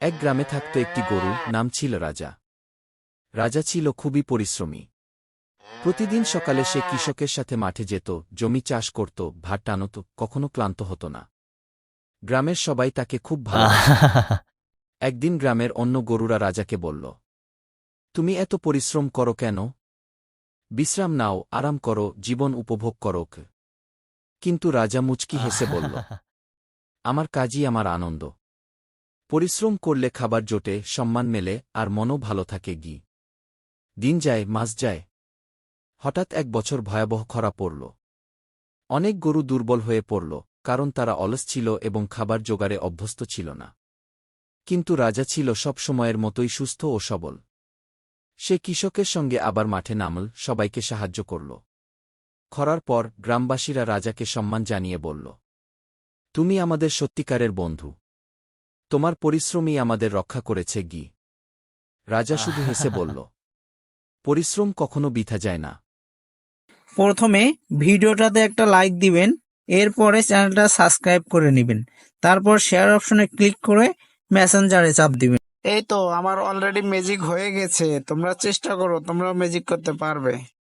এক গ্রামে থাকত একটি গরু নাম ছিল রাজা। রাজা ছিল খুবই পরিশ্রমী। প্রতিদিন সকালে সে কৃষকের সাথে মাঠে যেত জমি চাষ করত ভাট টানত কখনো ক্লান্ত হতো না। গ্রামের সবাই তাকে খুব ভালো একদিন গ্রামের অন্য গরুরা রাজাকে বলল তুমি এত পরিশ্রম করো কেন? বিশ্রাম নাও আরাম করো জীবন উপভোগ করো কিন্তু রাজা মুচকি হেসে বলল আমার কাজই আমার আনন্দ। পরিশ্রম করলে খাবার জোটে, সম্মান মেলে, আর মনও ভালো থাকে গি। দিন যায়, মাস যায়। হঠাৎ এক বছর ভয়াবহ খরা পড়ল। অনেক গরু দুর্বল হয়ে পড়ল, কারণ তারা অলস ছিল এবং খাবার জোগাড়ে অভ্যস্ত ছিল না। কিন্তু রাজা ছিল সব সময়ের মতোই সুস্থ ও সবল। সে কৃষকের সঙ্গে আবার মাঠে নামল, সবাইকে সাহায্য করল। খরার পর গ্রামবাসীরা রাজাকে সম্মান জানিয়ে বলল, তুমি আমাদের সত্যিকারের বন্ধু। তোমার পরিশ্রমই আমাদের রক্ষা করেছে গি। রাজা শুধু হেসে বলল পরিশ্রম কখনো বিথা যায় না। প্রথমে ভিডিওটাতে একটা লাইক দিবেন এরপরে চ্যানেলটা সাবস্ক্রাইব করে নেবেন তারপর শেয়ার অপশনে ক্লিক করে মেসেঞ্জারে চাপ দিবেন। এই তো আমার অলরেডি ম্যাজিক হয়ে গেছে তোমরা চেষ্টা করো তোমরাও ম্যাজিক করতে পারবে।